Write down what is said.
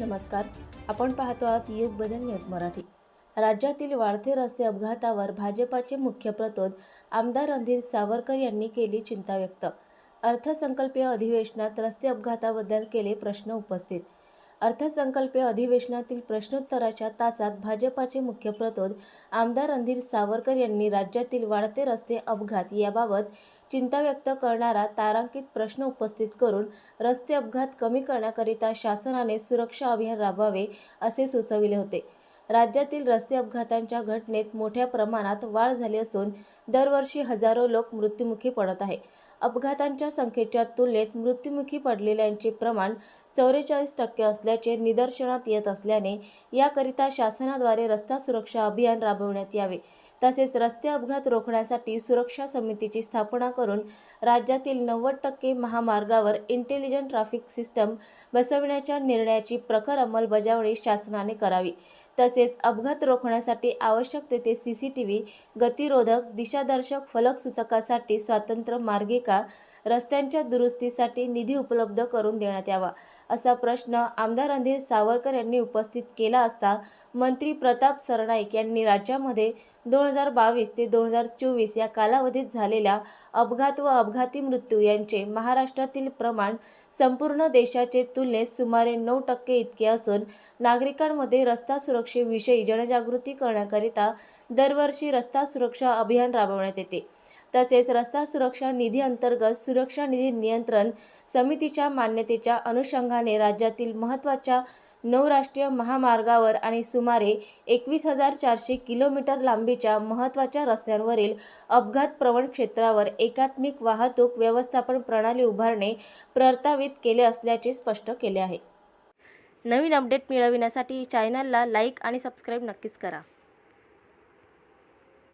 नमस्कार. आपण पाहतो आहात युग बदल न्यूज मराठी. राज्यातील वाढते रस्ते अपघातावर भाजपाचे मुख्य प्रतोद आमदार रणधीर सावरकर यांनी केली चिंता व्यक्त. अर्थसंकल्पीय अधिवेशनात रस्ते अपघाताबद्दल केले प्रश्न उपस्थित. अर्थसंकल्पीय अधिवेशनातील प्रश्नोत्तराच्या तासात भाजपाचे मुख्य प्रतोद आमदार रणधीर सावरकर यांनी राज्यातील वाढते रस्ते अपघात याबाबत चिंता व्यक्त करणारा तारांकित प्रश्न उपस्थित करून रस्ते अपघात कमी करण्याकरिता शासनाने सुरक्षा अभियान राबवावे असे सुचविले होते. राज्यातील रस्ते अपघातांच्या घटनेत मोठ्या प्रमाणात वाढ झाली असून दरवर्षी हजारो लोक मृत्युमुखी पडत आहे. अपघातांच्या संख्येच्या तुलनेत मृत्युमुखी पडलेल्यांचे प्रमाण चौवेचाळीस टक्के असल्याचे निदर्शनात येत असल्याने याकरिता शासनाद्वारे रस्ता सुरक्षा अभियान राबवण्यात यावे. तसेच रस्ते अपघात रोखण्यासाठी सुरक्षा समितीची स्थापना करून राज्यातील नव्वद टक्के महामार्गावर इंटेलिजंट ट्रॅफिक सिस्टम बसविण्याच्या निर्णयाची प्रखर अंमलबजावणी शासनाने करावी. तसेच अपघात रोखण्यासाठी आवश्यक तेथे सी सी टी व्ही गतिरोधक दिशादर्शक फलक सूचकासाठी स्वतंत्र मार्गिका रस्त्यांच्या दुरुस्तीसाठी निधी उपलब्ध करून देण्यात यावा असा प्रश्न आमदार रणधीर सावरकर यांनी उपस्थित केला असता मंत्री प्रताप सरनाईक यांनी राज्यामध्ये दोन हजार बावीस ते दोन हजार चोवीस या कालावधीत झालेल्या अपघात व अपघाती मृत्यू यांचे महाराष्ट्रातील प्रमाण संपूर्ण देशाचे तुलनेत सुमारे नऊ टक्के इतके असून नागरिकांमध्ये रस्ता सुरक्षेविषयी जनजागृती करण्याकरिता दरवर्षी रस्ता सुरक्षा अभियान राबवण्यात येते. तसेच रस्ता सुरक्षा निधी अंतर्गत सुरक्षा निधी नियंत्रण समितीच्या मान्यतेच्या अनुषंगाने राज्यातील महत्त्वाच्या नऊ राष्ट्रीय महामार्गावर आणि सुमारे एकवीस हजार चारशे किलोमीटर लांबीच्या महत्त्वाच्या रस्त्यांवरील अपघात प्रवण क्षेत्रावर एकात्मिक वाहतूक व्यवस्थापन प्रणाली उभारणे प्रस्तावित केले असल्याचे स्पष्ट केले आहे. नवीन अपडेट मिळविण्यासाठी चॅनलला लाईक आणि सबस्क्राईब नक्कीच करा.